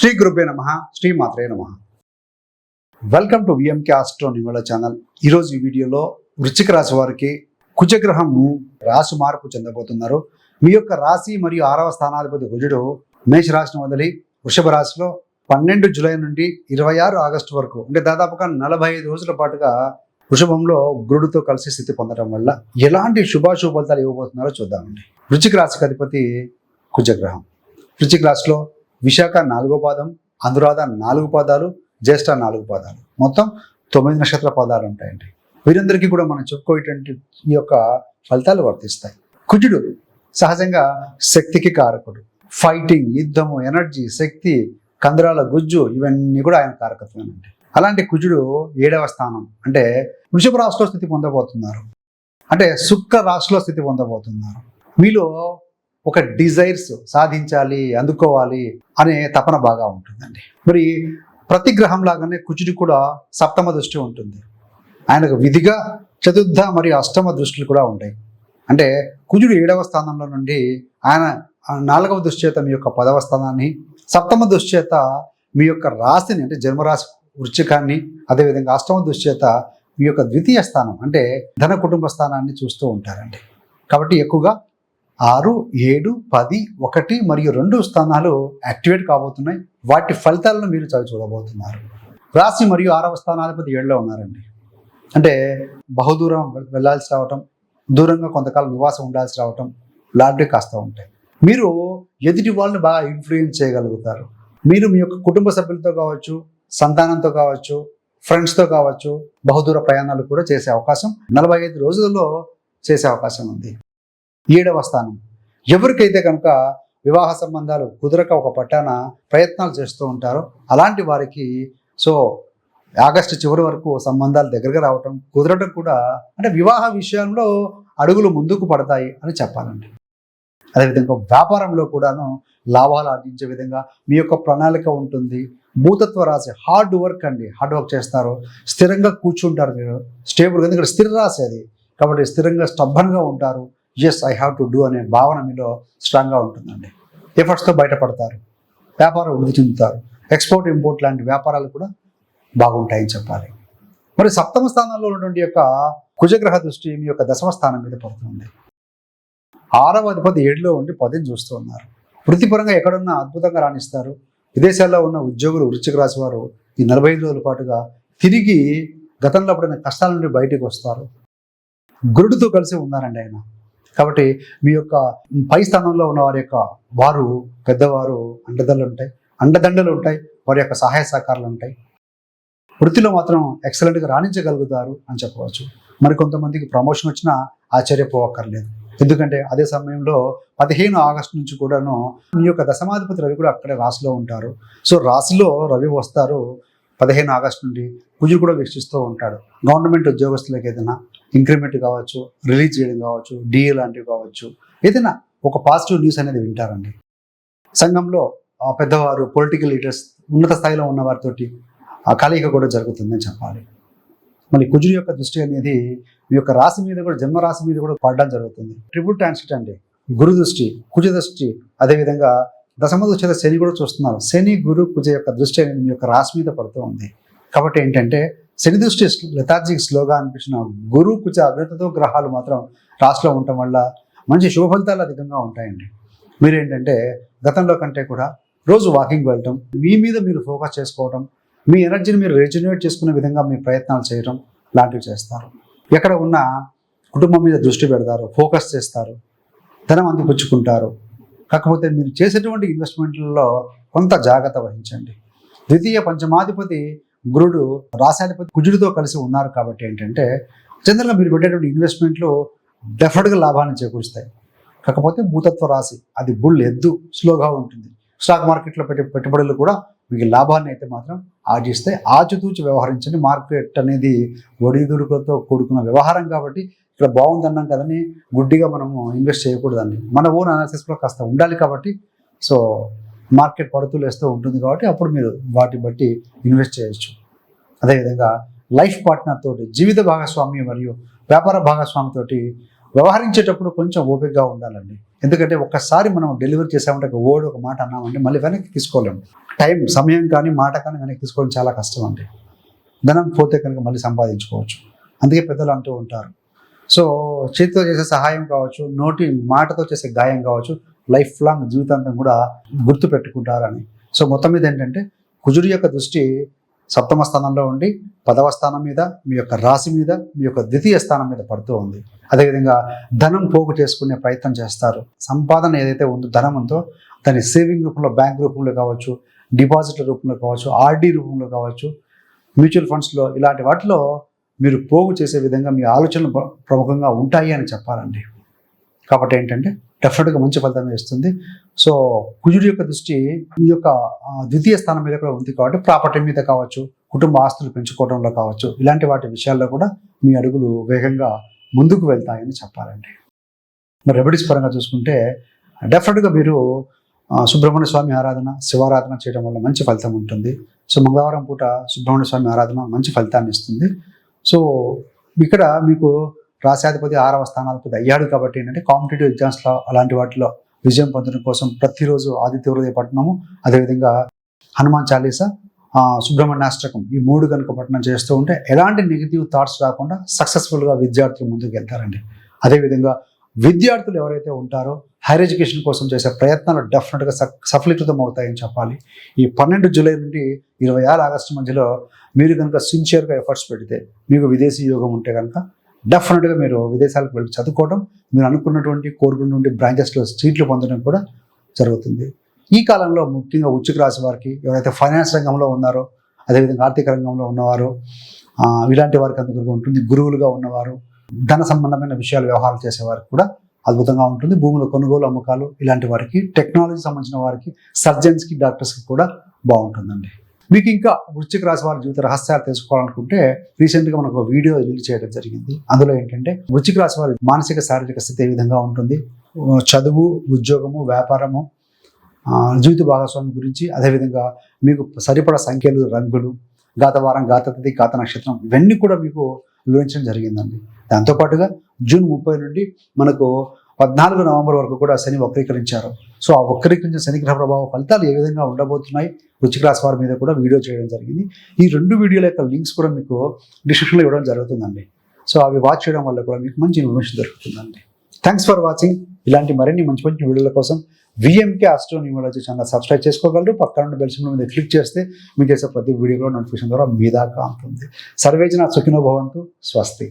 శ్రీ గురుపే నమ శ్రీ మాత్రే నమ. వెల్కమ్ టు విఎంకే ఆస్ట్రో నిమల ఛానల్ ఈరోజు ఈ వీడియోలో వృశ్చిక రాశి వారికి కుజగ్రహం రాశి మార్పు చెందబోతున్నారు. మీ యొక్క రాశి మరియు ఆరవ స్థానాధిపతి కుజుడు మేషరాశిని వదిలి వృషభ రాశిలో పన్నెండు జూలై నుండి ఇరవై ఆరు ఆగస్టు వరకు అంటే దాదాపుగా నలభై ఐదు రోజుల పాటుగా వృషభంలో గురుడితో కలిసి స్థితి పొందడం వల్ల ఎలాంటి శుభాశుభ ఫలితాలు ఇవ్వబోతున్నారో చూద్దామండి. వృశ్చిక రాశికి అధిపతి కుజగ్రహం. వృశ్చిక రాశిలో విశాఖ నాలుగో పాదం అనురాధ నాలుగు పాదాలు జ్యేష్ఠ నాలుగు పాదాలు. మొత్తం తొమ్మిది నక్షత్ర పాదాలు ఉంటాయండి. వీరందరికీ కూడా మనం చెప్పుకోయేటువంటి ఈ యొక్క ఫలితాలు వర్తిస్తాయి. కుజుడు సహజంగా శక్తికి కారకుడు. ఫైటింగ్ యుద్ధము ఎనర్జీ శక్తి కందరాల గుజ్జు ఇవన్నీ కూడా ఆయన కారకత్వమేనండి. అలాంటి కుజుడు ఏడవ స్థానం. అంటే వృషభ రాశిలో స్థితి పొందబోతున్నారు. అంటే శుక్ర రాశిలో స్థితి పొందబోతున్నారు. మీలో ఒక డిజైర్స్ సాధించాలి అందుకోవాలి అనే తపన బాగా ఉంటుందండి. మరి ప్రతి గ్రహం లాగానే కుజుడి కూడా సప్తమ దృష్టి ఉంటుంది. ఆయనకు విధిగా చతుర్థ మరియు అష్టమ దృష్టిలు కూడా ఉంటాయి. అంటే కుజుడు ఏడవ స్థానంలో నుండి ఆయన నాలుగవ దుశ్చేత మీ యొక్క పదవ స్థానాన్ని సప్తమ దృశ్చేత మీ యొక్క రాశిని అంటే జన్మరాశి వృచ్చికాన్ని అదేవిధంగా అష్టమ దృశ్చేత మీ యొక్క ద్వితీయ స్థానం అంటే ధన కుటుంబ స్థానాన్ని చూస్తూ ఉంటారండి. కాబట్టి ఎక్కువగా ఆరు ఏడు పది ఒకటి మరియు రెండు స్థానాలు యాక్టివేట్ కాబోతున్నాయి. వాటి ఫలితాలను మీరు చవి చూడబోతున్నారు. రాశి మరియు ఆరవ స్థానాధిపతి ఏడులో ఉన్నారండి. అంటే బహుదూరం వెళ్ళాల్సి రావటం దూరంగా కొంతకాలం నివాసం ఉండాల్సి రావటం లాంటివి కాస్త ఉంటాయి. మీరు ఎదుటి వాళ్ళని బాగా ఇన్ఫ్లుయెన్స్ చేయగలుగుతారు. మీరు మీ యొక్క కుటుంబ సభ్యులతో కావచ్చు సంతానంతో కావచ్చు ఫ్రెండ్స్తో కావచ్చు బహుదూర ప్రయాణాలు కూడా చేసే అవకాశం నలభై ఐదు రోజులలో చేసే అవకాశం ఉంది. ఏడవ స్థానం. ఎవరికైతే కనుక వివాహ సంబంధాలు కుదరక ఒక పట్టాన ప్రయత్నాలు చేస్తూ ఉంటారో అలాంటి వారికి సో ఆగస్టు చివరి వరకు సంబంధాలు దగ్గరగా రావటం కుదరటం కూడా అంటే వివాహ విషయంలో అడుగులు ముందుకు పడతాయి అని చెప్పాలండి. అదేవిధంగా వ్యాపారంలో కూడాను లాభాలు ఆర్జించే విధంగా మీ యొక్క ప్రణాళిక ఉంటుంది. భూతత్వ రాశి హార్డ్ వర్క్ అండి. హార్డ్ వర్క్ చేస్తారు. స్థిరంగా కూర్చుంటారు మీరు. స్టేబుల్గా ఎందుకంటే స్థిర రాశి అది. కాబట్టి స్థిరంగా స్టబ్బన్గా ఉంటారు. Yes I have to do అనే భావన మీలో స్ట్రాంగ్గా ఉంటుందండి. ఎఫర్ట్స్తో బయటపడతారు. వ్యాపారం వృద్ధి చెందుతారు. ఎక్స్పోర్ట్ ఇంపోర్ట్ లాంటి వ్యాపారాలు కూడా బాగుంటాయని చెప్పాలి. మరి సప్తమ స్థానంలో ఉన్నటువంటి యొక్క కుజగ్రహ దృష్టి మీ యొక్క దశమ స్థానం మీద పడుతుంది. ఆరవ అధిపతి ఏడులో ఉండి పదిని చూస్తూ ఉన్నారు. వృత్తిపరంగా ఎక్కడున్నా అద్భుతంగా రాణిస్తారు. విదేశాల్లో ఉన్న ఉద్యోగులు వృశ్చిక రాశి వారు ఈ నలభై ఐదు రోజుల పాటుగా తిరిగి గతంలో పడిన కష్టాల నుండి బయటికి వస్తారు. గురుడితో కలిసి ఉన్నారండి ఆయన. కాబట్టి మీ యొక్క పై స్థానంలో ఉన్న వారి యొక్క వారు పెద్దవారు అండదండలు ఉంటాయి. అండదండలు ఉంటాయి. వారి యొక్క సహాయ సహకారాలు ఉంటాయి. వృత్తిలో మాత్రం ఎక్సలెంట్గా రాణించగలుగుతారు అని చెప్పవచ్చు. మరి కొంతమందికి ప్రమోషన్ వచ్చినా ఆశ్చర్యపోవక్కర్లేదు. ఎందుకంటే అదే సమయంలో పదిహేను ఆగస్టు నుంచి కూడాను మీ యొక్క దశమాధిపతి రవి కూడా అక్కడే రాశిలో ఉంటారు. సో రాశిలో రవి వస్తారు. పదిహేను ఆగస్టు నుండి కుజుడు కూడా వీక్షిస్తూ ఉంటాడు. గవర్నమెంట్ ఉద్యోగస్తులకు ఏదైనా ఇంక్రిమెంట్ కావచ్చు రిలీజ్ చేయడం కావచ్చు డిఏ లాంటివి కావచ్చు ఏదైనా ఒక పాజిటివ్ న్యూస్ అనేది వింటారండి. సంఘంలో పెద్దవారు పొలిటికల్ లీడర్స్ ఉన్నత స్థాయిలో ఉన్న వారితోటి ఆ కలయిక కూడా జరుగుతుందని చెప్పాలి. మరి కుజుడు యొక్క దృష్టి అనేది మీ యొక్క రాశి మీద కూడా జన్మ రాశి మీద కూడా పడడం జరుగుతుంది. ట్రిపుల్ ట్రాన్సిట్ అండి. గురు దృష్టి కుజ దృష్టి అదేవిధంగా దశమ దృష్టి శని కూడా చూస్తున్నారు. శని గురు పూజ యొక్క దృష్టి అనేది మీ యొక్క రాశి మీద పడుతూ ఉంది. కాబట్టి ఏంటంటే శని దృష్టి లెథార్జిక్ స్లోగా అనిపించిన గురు కుజ అగ్రతతో గ్రహాలు మాత్రం రాశిలో ఉండటం వల్ల మంచి శుభ ఫలితాలు అధికంగా ఉంటాయండి. మీరేంటంటే గతంలో కంటే కూడా రోజు వాకింగ్ వెళ్ళటం మీ మీద మీరు ఫోకస్ చేసుకోవడం మీ ఎనర్జీని మీరు రెజ్యునేట్ చేసుకునే విధంగా మీ ప్రయత్నాలు చేయడం లాంటివి చేస్తారు. ఎక్కడ ఉన్న కుటుంబం మీద దృష్టి పెడతారు ఫోకస్ చేస్తారు ధనం అందిపుచ్చుకుంటారు. కాకపోతే మీరు చేసేటువంటి ఇన్వెస్ట్మెంట్లలో కొంత జాగ్రత్త వహించండి. ద్వితీయ పంచమాధిపతి గురుడు రాశాధిపతి కుజుడితో కలిసి ఉన్నారు కాబట్టి ఏంటంటే జనరల్గా మీరు పెట్టేటువంటి ఇన్వెస్ట్మెంట్లు డెఫర్డ్గా లాభాన్ని చేకూరుస్తాయి. కాకపోతే భూతత్వ రాశి అది బుల్ ఎద్దు స్లోగా ఉంటుంది. స్టాక్ మార్కెట్లో పెట్టే పెట్టుబడులు కూడా మీకు లాభాన్ని అయితే మాత్రం ఆర్జిస్తే ఆచితూచి వ్యవహరించండి. మార్కెట్ అనేది ఒడిదుడుకులతో కూడుకున్న వ్యవహారం కాబట్టి ఇక్కడ బాగుందన్నాం కదని గుడ్డిగా మనము ఇన్వెస్ట్ చేయకూడదండి. మన ఓన్ అనాలిసిస్లో కాస్త ఉండాలి కాబట్టి సో మార్కెట్ పడుతులు వేస్తూ ఉంటుంది కాబట్టి అప్పుడు మీరు వాటి బట్టి ఇన్వెస్ట్ చేయొచ్చు. అదేవిధంగా లైఫ్ పార్ట్నర్ తోటి జీవిత భాగస్వామి మరియు వ్యాపార భాగస్వామితో వ్యవహరించేటప్పుడు కొంచెం ఓపికగా ఉండాలండి. ఎందుకంటే ఒక్కసారి మనం డెలివరీ చేసామంటే ఒక ఓడి ఒక మాట అన్నామంటే మళ్ళీ వెనక్కి తీసుకోలేము టైం సమయం కానీ మాట కానీ వెనక్కి తీసుకోవడం చాలా కష్టం అండి ధనం పోతే కనుక మళ్ళీ సంపాదించుకోవచ్చు. అందుకే పెద్దలు అంటూ ఉంటారు సో చేతితో చేసే సహాయం కావచ్చు నోటి మాటతో చేసే గాయం కావచ్చు లైఫ్ లాంగ్ జీవితాంతం కూడా గుర్తు పెట్టుకుంటారని సో మొత్తం మీద ఏంటంటే కుజుడి యొక్క దృష్టి సప్తమ స్థానంలో ఉండి పదవ స్థానం మీద మీ యొక్క రాశి మీద మీ యొక్క ద్వితీయ స్థానం మీద పడుతూ ఉంది. అదేవిధంగా ధనం పోగు చేసుకునే ప్రయత్నం చేస్తారు. సంపాదన ఏదైతే ఉందో ధనం ఉందో దాన్ని సేవింగ్ రూపంలో బ్యాంక్ రూపంలో కావచ్చు డిపాజిట్ల రూపంలో కావచ్చు ఆర్డీ రూపంలో కావచ్చు మ్యూచువల్ ఫండ్స్లో ఇలాంటి వాటిలో మీరు పోగు చేసే విధంగా మీ ఆలోచనలు ప్రముఖంగా ఉంటాయి అని చెప్పాలండి. కాబట్టి ఏంటంటే డెఫినెట్గా మంచి ఫలితం ఇస్తుంది. సో కుజుడి యొక్క దృష్టి మీ యొక్క ద్వితీయ స్థానం మీద కూడా ఉంది కాబట్టి ప్రాపర్టీ మీద కావచ్చు కుటుంబ ఆస్తులు పెంచుకోవడంలో కావచ్చు ఇలాంటి వాటి విషయాల్లో కూడా మీ అడుగులు వేగంగా ముందుకు వెళ్తాయని చెప్పాలండి. మరి రెమెడీస్ పరంగా చూసుకుంటే డెఫినెట్గా మీరు సుబ్రహ్మణ్య స్వామి ఆరాధన శివారాధన చేయడం వల్ల మంచి ఫలితం ఉంటుంది. సో మంగళవారం పూట సుబ్రహ్మణ్య స్వామి ఆరాధన మంచి ఫలితాన్ని ఇస్తుంది. సో ఇక్కడ మీకు రాశాధిపతి ఆరవ స్థానాధిపతి అయ్యాడు కాబట్టి ఏంటంటే కాంపిటేటివ్ ఎగ్జామ్స్లో అలాంటి వాటిలో విజయం పొందడం కోసం ప్రతిరోజు ఆదిత్య హృదయ పట్టణము అదేవిధంగా హనుమాన్ చాలీసా సుబ్రహ్మణ్యాష్టకం ఈ మూడు కనుక పట్టణం చేస్తూ ఉంటే ఎలాంటి నెగిటివ్ థాట్స్ రాకుండా సక్సెస్ఫుల్గా విద్యార్థులు ముందుకు వెళ్తారండి. అదేవిధంగా విద్యార్థులు ఎవరైతే ఉంటారో హైయర్ ఎడ్యుకేషన్ కోసం చేసే ప్రయత్నాలు డెఫినెట్గా స సఫలీకృతం అవుతాయని చెప్పాలి. ఈ పన్నెండు జూలై నుండి ఇరవై ఆరు ఆగస్టు మధ్యలో మీరు కనుక సిన్సియర్గా ఎఫర్ట్స్ పెడితే మీకు విదేశీ యోగం ఉంటే కనుక డెఫినెట్గా మీరు విదేశాలకు వెళ్ళి చదువుకోవడం మీరు అనుకున్నటువంటి కోరుకున్నటువంటి బ్రాంచెస్లో సీట్లు పొందడం కూడా జరుగుతుంది. ఈ కాలంలో ముఖ్యంగా ఉచ్చిక రాశి వారికి ఎవరైతే ఫైనాన్స్ రంగంలో ఉన్నారో అదేవిధంగా ఆర్థిక రంగంలో ఉన్నవారు ఇలాంటి వారికి అందుకు ఉంటుంది. గురువులుగా ఉన్నవారు ధన సంబంధమైన విషయాలు వ్యవహారాలు చేసేవారికి కూడా అద్భుతంగా ఉంటుంది. భూముల కొనుగోలు అమ్మకాలు ఇలాంటి వారికి టెక్నాలజీ సంబంధించిన వారికి సర్జన్స్కి డాక్టర్స్కి కూడా బాగుంటుందండి. మీకు ఇంకా వృశ్చిక రాశి వారి జీవిత రహస్యాలు తెలుసుకోవాలనుకుంటే రీసెంట్గా మనకు ఒక వీడియో రిలీజ్ చేయడం జరిగింది. అందులో ఏంటంటే వృశ్చిక రాశి వారి మానసిక శారీరక స్థితి ఏ విధంగా ఉంటుంది? చదువు ఉద్యోగము వ్యాపారము జీవిత భాగస్వామి గురించి అదేవిధంగా మీకు సరిపడా సంఖ్యలు రంగులు గాత వారం గాత తిథి గాత నక్షత్రం ఇవన్నీ కూడా మీకు వివరించడం జరిగిందండి. దాంతోపాటుగా జూన్ ముప్పై నుండి మనకు పద్నాలుగు నవంబర్ వరకు కూడా శని వక్రీకరించారు. సో ఆ వక్రీకరించిన శని గ్రహ ప్రభావ ఫలితాలు ఏ విధంగా ఉండబోతున్నాయి వృచ్చిక రాశి వారి మీద కూడా వీడియో చేయడం జరిగింది. ఈ రెండు వీడియోల యొక్క లింక్స్ కూడా మీకు డిస్క్రిప్షన్లో ఇవ్వడం జరుగుతుందండి. సో అవి వాచ్ చేయడం వల్ల కూడా మీకు మంచి ఇన్ఫర్మేషన్ దొరుకుతుందండి. Thanks for watching. ఇలాంటి మరిన్ని మంచి మంచి వీడియోల కోసం VMK astro numerology channel subscribe చేసుకోగలరు. పక్కన ఉన్న బెల్ సింబల్ మీద క్లిక్ చేస్తే మీకు చేసే ప్రతి వీడియోలో నోటిఫికేషన్ ద్వారా మీ దాకా ఉంటుంది. సర్వేజన సుఖినో భవంతు. స్వస్తి.